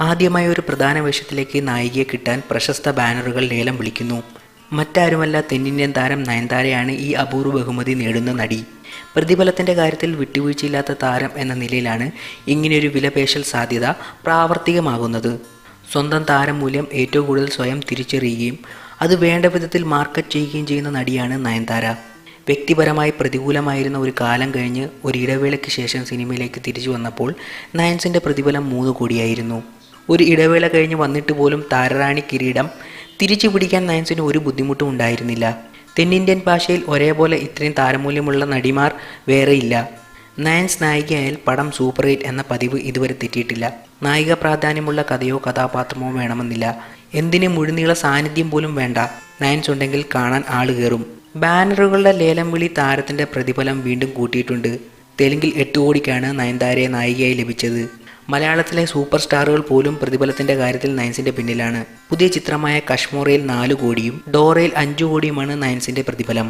ആദ്യമായി ഒരു പ്രധാന വേഷത്തിലേക്ക് നായികയെ കിട്ടാൻ പ്രശസ്ത ബാനറുകൾ ലേലം വിളിക്കുന്നു. മറ്റാരുമല്ല തെന്നിന്ത്യൻ താരം നയൻതാരയാണ് ഈ അപൂർവ ബഹുമതി നേടുന്ന നടി. പ്രതിഫലത്തിന്റെ കാര്യത്തിൽ വിട്ടുവീഴ്ചയില്ലാത്ത താരം എന്ന നിലയിലാണ് ഇങ്ങനെയൊരു വിലപേശൽ സാധ്യത പ്രാവർത്തികമാകുന്നത്. സ്വന്തം താരം മൂല്യം ഏറ്റവും കൂടുതൽ സ്വയം തിരിച്ചറിയുകയും അത് വേണ്ട വിധത്തിൽ മാർക്കറ്റ് ചെയ്യുകയും ചെയ്യുന്ന നടിയാണ് നയൻതാര. വ്യക്തിപരമായി പ്രതികൂലമായിരുന്ന ഒരു കാലം കഴിഞ്ഞ് ഒരു ഇടവേളയ്ക്ക് ശേഷം സിനിമയിലേക്ക് തിരിച്ചു വന്നപ്പോൾ നയൻസിന്റെ പ്രതിഫലം മൂന്ന് കോടിയായിരുന്നു. ഒരു ഇടവേള കഴിഞ്ഞ് വന്നിട്ട് പോലും താരറാണി കിരീടം തിരിച്ചു പിടിക്കാൻ നയൻസിന് ഒരു ബുദ്ധിമുട്ടും ഉണ്ടായിരുന്നില്ല. തെന്നിന്ത്യൻ ഭാഷയിൽ ഒരേപോലെ ഇത്രയും താരമൂല്യമുള്ള നടിമാർ വേറെയില്ല നയൻസ് നായികയായാൽ പടം സൂപ്പർ ഹിറ്റ് എന്ന പതിവ് ഇതുവരെ തെറ്റിയിട്ടില്ല. നായിക പ്രാധാന്യമുള്ള കഥയോ കഥാപാത്രമോ വേണമെന്നില്ല. എന്തിന് മുഴുനീള സാന്നിധ്യം പോലും വേണ്ട. നയൻസ് ഉണ്ടെങ്കിൽ കാണാൻ ആൾ കയറും ബാനറുകളുടെ ലേലം വിളി താരത്തിന്റെ പ്രതിഫലം വീണ്ടും കൂട്ടിയിട്ടുണ്ട്. തെലുങ്കിൽ എട്ട് കോടിക്കാണ് നയൻതാരയെ നായികയായി ലഭിച്ചത്. മലയാളത്തിലെ സൂപ്പർ സ്റ്റാറുകൾ പോലും പ്രതിഫലത്തിന്റെ കാര്യത്തിൽ നയൻസിന്റെ പിന്നിലാണ്. പുതിയ ചിത്രമായ കശ്മോറയിൽ നാലു കോടിയും ഡോറയിൽ അഞ്ചു കോടിയുമാണ് നയൻസിന്റെ പ്രതിഫലം.